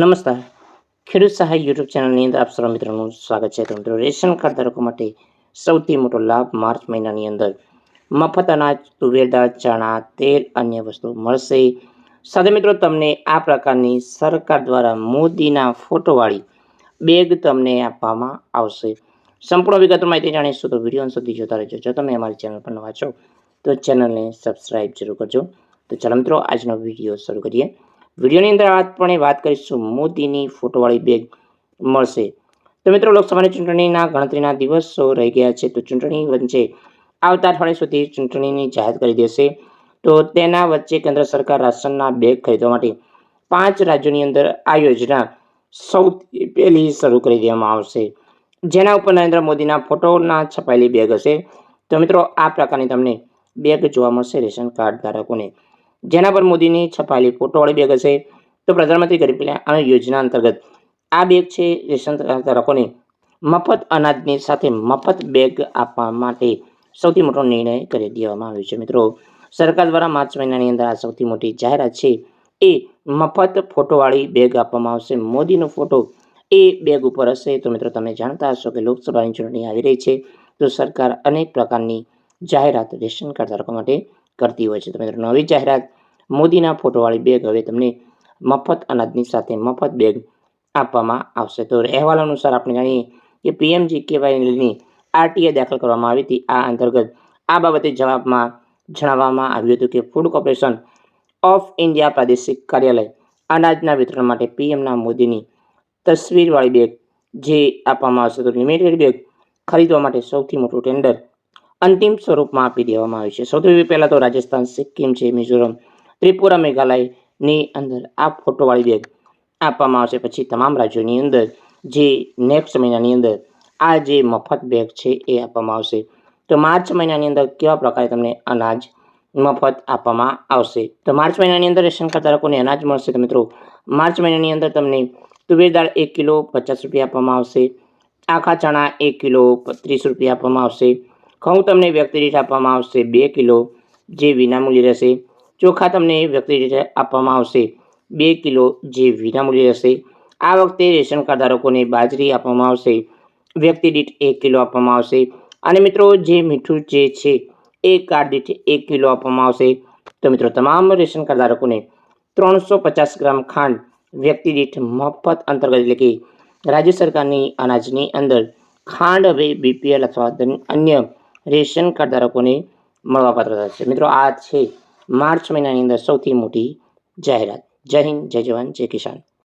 નમસ્કાર. ખેડૂત સહાય યુટ્યુબ ચેનલની અંદર આપ સર્વ મિત્રોનું સ્વાગત છે. મિત્રો, રેશન કાર્ડ ધારકો માટે સૌથી મોટો લાભ માર્ચ મહિનાની અંદર મફત અનાજ, તુવેર દાળ, ચણા, તેલ, અન્ય વસ્તુ મળશે. સાથે મિત્રો, તમને આ પ્રકારની સરકાર દ્વારા મોદીના ફોટોવાળી બેગ તમને આપવામાં આવશે. સંપૂર્ણ વિગત માહિતી જાણીશું. તો વીડિયો સુધી જોતા રહેજો. જો તમે અમારી ચેનલ પર નવા છો, તો ચેનલને સબસ્ક્રાઈબ જરૂર કરજો. તો ચાલો મિત્રો, આજનો વીડિયો શરૂ કરીએ. વિડીયોની અંદર આપણે વાત કરીશું. મોદીની ફોટોવાળી બેગ મળશે. તો મિત્રો, લોકસભાની ચૂંટણીના ગણતરીના દિવસો રહી ગયા છે. તો ચૂંટણી વચ્ચે આવતા અઠવાડિયા સુધી ચૂંટણીની જાહેરાત કરી દેશે. તો તેના વચ્ચે કેન્દ્ર સરકાર રાશનના બેગ ખરીદવા માટે પાંચ રાજ્યોની અંદર આ યોજના સૌથી પહેલી શરૂ કરી દેવામાં આવશે. જેના ઉપર નરેન્દ્ર મોદીના ફોટોના છપાયેલી બેગ હશે. તો મિત્રો, આ પ્રકારની તમને બેગ જોવા મળશે રેશન કાર્ડ ધારકોને. જેના પર મોદીની છપાયેલી ફોટોવાળી બેગ હશે, તો પ્રધાનમંત્રી ગરીબ કલ્યાણ યોજના અંતર્ગત આ બેગ છે, રેશન ધારકોને મફત અનાજની સાથે મફત બેગ આપવા માટે સૌથી મોટો નિર્ણય કરી દેવામાં આવ્યો છે. મિત્રો, સરકાર દ્વારા માર્ચ મહિનાની અંદર આ સૌથી મોટી જાહેરાત છે, એ મફત ફોટોવાળી બેગ આપવામાં આવશે. મોદીનો ફોટો એ બેગ ઉપર હશે. તો મિત્રો, તમે જાણતા હશો કે લોકસભાની ચૂંટણી આવી રહી છે, તો સરકાર અનેક પ્રકારની જાહેરાત રેશન કાર્ડ ધારકો માટે કરતી હોય છે. તો નવી જાહેરાત મોદીના ફોટોવાળી બેગ હવે તમને મફત અનાજની સાથે મફત બેગ આપવામાં આવશે. તો અહેવાલ અનુસાર આપણે જાણીએ કે પીએમજી કેવાયની આરટીએ દાખલ કરવામાં આવી હતી. આ અંતર્ગત આ બાબતે જવાબમાં જણાવવામાં આવ્યું હતું કે ફૂડ કોર્પોરેશન ઓફ ઇન્ડિયા પ્રાદેશિક કાર્યાલય અનાજના વિતરણ માટે પીએમના મોદીની તસવીરવાળી બેગ જે આપવામાં આવશે. તો લિમિટેડ બેગ ખરીદવા માટે સૌથી મોટું ટેન્ડર અંતિમ સ્વરૂપમાં આપી દેવામાં આવ્યું છે. સૌથી પહેલાં તો રાજસ્થાન, સિક્કિમ છે, મિઝોરમ, ત્રિપુરા, મેઘાલયની અંદર આ ફોટોવાળી બેગ આપવામાં આવશે. પછી તમામ રાજ્યોની અંદર જે નેક્સ્ટ મહિનાની અંદર આ જે મફત બેગ છે એ આપવામાં આવશે. તો માર્ચ મહિનાની અંદર કેવા પ્રકારે તમને અનાજ મફત આપવામાં આવશે? તો માર્ચ મહિનાની અંદર રેશન કાર્ડ ધારકોને અનાજ મળશે તો મિત્રો, માર્ચ મહિનાની અંદર તમને તુવેર દાળ એક કિલો પચાસ રૂપિયા આપવામાં આવશે. આખા ચણા એક કિલો ત્રીસ રૂપિયા આપવામાં આવશે. ઘઉં તમને વ્યક્તિ દીઠ આપવામાં આવશે બે કિલો, જે વિનામૂલ્ય રહેશે. ચોખા તમને વ્યક્તિ દીઠ આપવામાં આવશે બે કિલો, જે વિનામૂલ્ય રહેશે. આ વખતે રેશન કાર્ડ ધારકોને બાજરી આપવામાં આવશે, વ્યક્તિ દીઠ એક કિલો આપવામાં આવશે. અને મિત્રો, જે મીઠું જે છે, એ કાર્ડ દીઠ એક કિલો આપવામાં આવશે. તો મિત્રો, તમામ રેશન કાર્ડ ધારકોને ત્રણસો પચાસ ગ્રામ ખાંડ વ્યક્તિ દીઠ મફત અંતર્ગત, એટલે કે રાજ્ય સરકારની અનાજની અંદર ખાંડ, હવે બીપીએલ અથવા અન્ય રેશન કાર્ડ ધારકોને મળવાપાત્ર થશે. મિત્રો, આ છે માર્ચ મહિનાની અંદર સૌથી મોટી જાહેરાત. જય હિન્દ, જય જવાન, જય કિસાન.